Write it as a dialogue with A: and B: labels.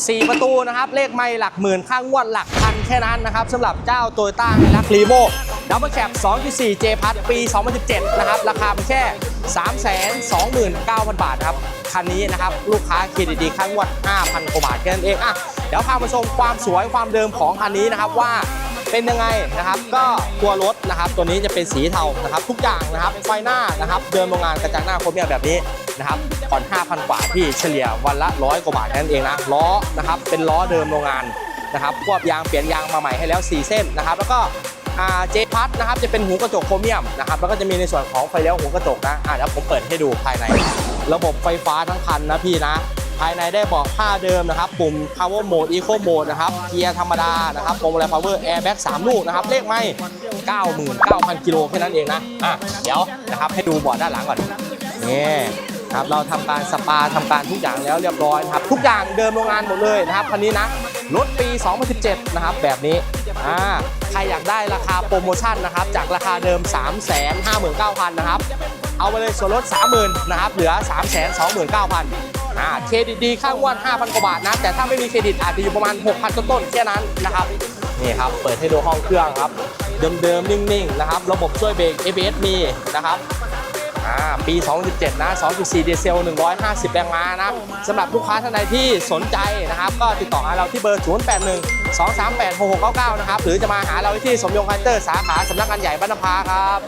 A: 4 ประตูนะครับ เลขไม่หลักหมื่นข้างวดหลักพันแค่นั้นนะครับสำหรับเจ้าโตโยต้าไฮรักรีโมดับเบิลแคป2.4 J พัทปี 2017 นะครับ ราคาเป็นแค่ 329,000 บาทครับ คันนี้นะครับ ลูกค้าเครดิตดีข้างวด 5,000 กว่าบาทแค่นั้นเองอะเดี๋ยวพามาชมความสวยความเดิมของคันนี้นะครับว่าเป็นยังไงนะครับ ก็ตัวรถนะครับ ตัวนี้จะเป็นสีเทานะครับ ทุกอย่างนะครับไฟหน้านะครับ เดิมโรงงานกระจังหน้าโครเมียมแบบนี้ นะครับผ่อน5,000 กว่าพี่เฉลี่ยวันละร้อยกว่าบาทแค่นั้นเองนะล้อนะครับเป็นล้อเดิมโรงงานนะครับควบยางเปลี่ยนยางมาใหม่ให้แล้ว 4 เส้นนะครับ แล้วก็เจพัทนะครับจะเป็นหูกระจกโครเมียมนะครับแล้วก็จะมีในส่วนของไฟเลี้ยวหูกระจกนะอะเดี๋ยวผมเปิดให้ดูภายใน ระบบไฟฟ้าทั้งคันนะพี่นะ ภายในได้บอกผ้าเดิมนะครับ ปุ่ม power mode eco mode นะครับเกียร์ธรรมดานะครับพวงมาลัย power airbag 3 ลูกนะครับ เลขไม่ 99,000 กิโลแค่นั้นเองนะอะเดี๋ยวนะครับให้ดูเบาะด้านหลังก่อนนี่ ครับเราทำการสปาทำการทุกอย่างแล้วเรียบร้อยครับทุกอย่างเดิมโรงงานหมดเลยนะครับคันนี้นะรถปี 2017 นะครับแบบนี้อ่าใครอยากได้ราคาโปรโมชั่นนะครับจากราคาเดิม 359,000 นะครับ เอาไปเลยส่วนลด 30,000 นะครับ เหลือ 329,000อ่าเครดิตดีค่างวด 5,000 กว่าบาทนะ แต่ถ้าไม่มีเครดิตอาจจะอยู่ประมาณ 6,000 ต้นๆแค่นั้นนะครับนี่ครับ เปิดให้ดูห้องเครื่องครับ เดิมๆ นิ่งๆ นะครับ ระบบช่วยเบรก ABS มีนะครับ อ่าปี 2017 นะ 2.4 ดีเซล 150 แรงม้านะสำหรับลูกค้าท่านใดที่สนใจนะครับ ก็ติดต่อหาเราที่เบอร์ 081 238 6699 นะครับ หรือจะมาหาเราที่สมยงคันเตอร์สาขาสำนักงานใหญ่บ้านนภาครับ